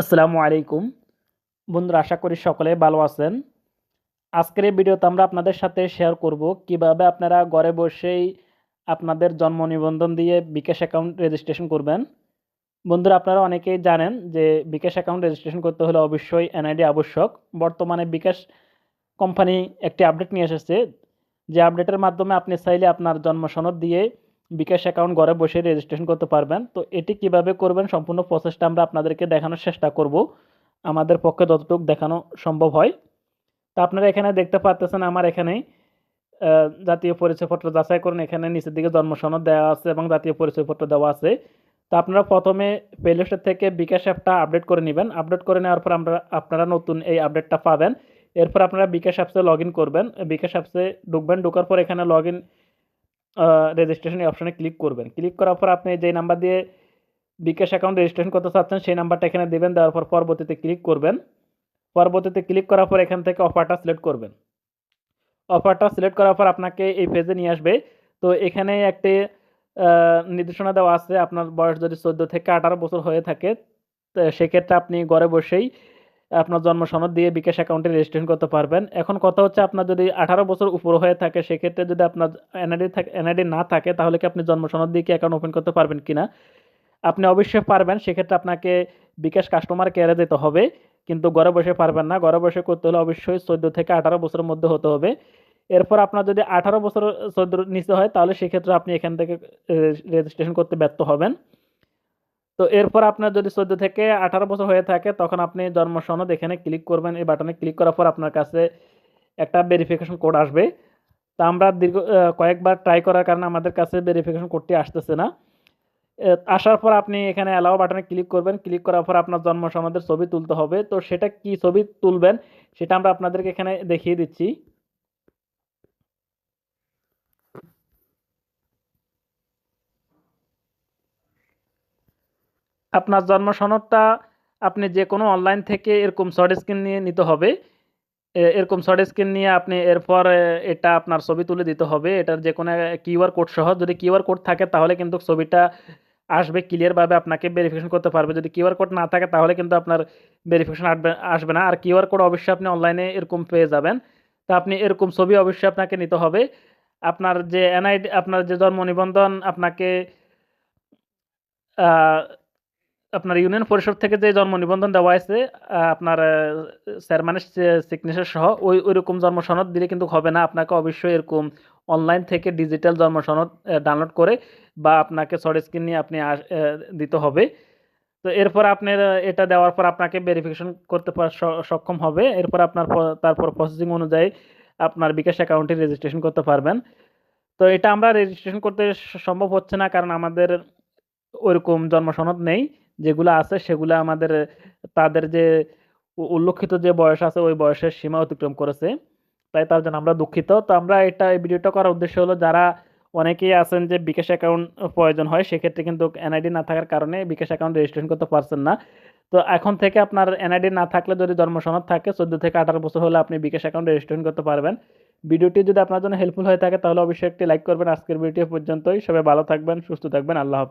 আসসালামু আলাইকুম। বন্ধুরা, আশা করি সকলে ভালো আছেন। আজকের এই ভিডিওতে আমরা আপনাদের সাথে শেয়ার করব কীভাবে আপনারা ঘরে বসেই আপনাদের জন্ম নিবন্ধন দিয়ে বিকাশ অ্যাকাউন্ট রেজিস্ট্রেশন করবেন। বন্ধুরা, আপনারা অনেকেই জানেন যে বিকাশ অ্যাকাউন্ট রেজিস্ট্রেশন করতে হলে অবশ্যই এনআইডি আবশ্যক। বর্তমানে বিকাশ কোম্পানি একটি আপডেট নিয়ে এসেছে। যে আপডেটের মাধ্যমে আপনি চাইলে আপনার জন্ম সনদ দিয়ে বিকাশ অ্যাকাউন্ট ঘরে বসে রেজিস্ট্রেশন করতে পারবেন। তো এটি কীভাবে করবেন সম্পূর্ণ প্রসেসটা আমরা আপনাদেরকে দেখানোর চেষ্টা করব। আমাদের পক্ষে যতটুকু দেখানো সম্ভব হয়। তা আপনারা এখানে দেখতে পাচ্ছেন আমার এখানে জাতীয় পরিচয়পত্র যাচাই করুন। এখানে নিচের দিকে জন্ম সনদ দেওয়া আছে এবং জাতীয় পরিচয়পত্র দেওয়া আছে। তো আপনারা প্রথমে প্লে স্টোর থেকে বিকাশ অ্যাপটা আপডেট করে নেবেন। আপডেট করে নেওয়ার পর আমরা, আপনারা নতুন এই আপডেটটা পাবেন। এরপর আপনারা বিকাশ অ্যাপসে লগ করবেন। বিকাশ অ্যাপসে ঢুকবেন। ঢোকার পর এখানে লগ রেজিস্ট্রেশন অপশনে ক্লিক করবেন। ক্লিক করার পর আপনি যেই নাম্বার দিয়ে বিকাশ অ্যাকাউন্ট রেজিস্ট্রেশন করতে চাচ্ছেন, সেই নাম্বারটা এখানে দেবেন, দেওয়ার পর পরবর্তীতে ক্লিক করবেন। পরবর্তীতে ক্লিক করার পর এখান থেকে অফারটা সিলেক্ট করবেন। অফারটা সিলেক্ট করার পর আপনাকে এই পেজে নিয়ে আসবে। তো এখানে একটি নির্দেশনা দেওয়া আছে, আপনার বয়স যদি চোদ্দ থেকে আঠারো বছর হয়ে থাকে সেক্ষেত্রে আপনি ঘরে বসেই আপনার জন্ম সনদ দিয়ে বিকাশ অ্যাকাউন্টে রেজিস্ট্রেশন করতে পারবেন। এখন কথা হচ্ছে আপনার যদি আঠারো বছর উপর হয়ে থাকে, সেক্ষেত্রে যদি আপনার এনআইডি থাকে এনআইডি না থাকে, তাহলে কি আপনি জন্ম সনদ দিয়ে কি অ্যাকাউন্ট ওপেন করতে পারবেন কিনা? আপনি অবশ্যই পারবেন, সেক্ষেত্রে আপনাকে বিকাশ কাস্টমার কেয়ারে যেতে হবে। কিন্তু ঘরে বসে পারবেন না। ঘরে বসে করতে হলে অবশ্যই চোদ্দ থেকে আঠারো বছরের মধ্যে হতে হবে। এরপর আপনার যদি আঠারো বছর, চোদ্দ নিচে হয়, তাহলে সেক্ষেত্রে আপনি এখান থেকে রেজিস্ট্রেশন করতে ব্যর্থ হবেন। তো এরপর আপনার যদি চোদ্দ থেকে আঠারো বছর হয়ে থাকে, তখন আপনি জন্ম সনদ এখানে ক্লিক করবেন। এই বাটনে ক্লিক করার পর আপনার কাছে একটা ভেরিফিকেশন কোড আসবে। তা আমরা দীর্ঘ কয়েকবার ট্রাই করার কারণে আমাদের কাছে ভেরিফিকেশন কোডটি আসতেছে না। আসার পর আপনি এখানে অ্যালাও বাটনে ক্লিক করবেন। ক্লিক করার পর আপনার জন্ম সনদের ছবি তুলতে হবে। তো সেটা কি ছবি তুলবেন, সেটা আমরা আপনাদেরকে এখানে দেখিয়ে দিচ্ছি। আপনার জন্ম সনদটা আপনি যে কোনো অনলাইন থেকে এরকম শর্ট স্ক্রিন নিয়ে নিতে হবে। এরকম শর্ট স্ক্রিন নিয়ে আপনি এরপর এটা আপনার ছবি তুলে দিতে হবে। এটার যে কোনো কিউআর কোড সহ যদি কিউআর কোড থাকে তাহলে কিন্তু ছবিটা আসবে ক্লিয়ারভাবে আপনাকে ভেরিফিকেশন করতে পারবে। যদি কিউআর কোড না থাকে তাহলে কিন্তু আপনার ভেরিফিকেশন আসবে আসবে না। আর কিউআর কোড অবশ্যই আপনি অনলাইনে এরকম পেয়ে যাবেন। তা আপনি এরকম ছবি অবশ্যই আপনাকে নিতে হবে। আপনার যে এনআইডি আপনার যে জন্ম নিবন্ধন, আপনাকে আপনার ইউনিয়ন পরিষদ থেকে যে জন্ম নিবন্ধন দেওয়া হয়েছে আপনার চেয়ারম্যানের সিগনেচার সহ ওই, ওইরকম জন্ম সনদ দিলে কিন্তু হবে না। আপনাকে অবশ্যই এরকম অনলাইন থেকে ডিজিটাল জন্ম সনদ ডাউনলোড করে বা আপনাকে শর্ট স্ক্রিন নিয়ে আপনি দিতে হবে। তো এরপর আপনার এটা দেওয়ার পর আপনাকে ভেরিফিকেশন করতে সক্ষম হবে। এরপর আপনার তারপর প্রসেসিং অনুযায়ী আপনার বিকাশ অ্যাকাউন্টে রেজিস্ট্রেশন করতে পারবেন। তো এটা আমরা রেজিস্ট্রেশন করতে সম্ভব হচ্ছে না কারণ আমাদের ওইরকম জন্ম সনদ নেই। যেগুলো আছে, সেগুলো আমাদের, তাদের যে উল্লেখিত যে বয়স আছে, ওই বয়সের সীমা অতিক্রম করেছে। তাই তার জন্য আমরা দুঃখিত। তো আমরা এটা, এই ভিডিওটা করার উদ্দেশ্য হলো, যারা অনেকেই আছেন যে বিকাশ অ্যাকাউন্ট প্রয়োজন হয়, সেক্ষেত্রে কিন্তু এনআইডি না থাকার কারণে বিকাশ অ্যাকাউন্ট রেজিস্ট্রেশন করতে পারছেন না। তো এখন থেকে আপনার এনআইডি না থাকলে যদি জন্ম সনদ থাকে, চোদ্দ থেকে আঠারো বছর হলে আপনি বিকাশ অ্যাকাউন্ট রেজিস্ট্রেশন করতে পারবেন। ভিডিওটি যদি আপনার জন্য হেল্পফুল হয়ে থাকে, তাহলে অবশ্যই একটি লাইক করবেন। আজকের ভিডিও পর্যন্তই। সবাই ভালো থাকবেন, সুস্থ থাকবেন। আল্লাহ হাফেজ।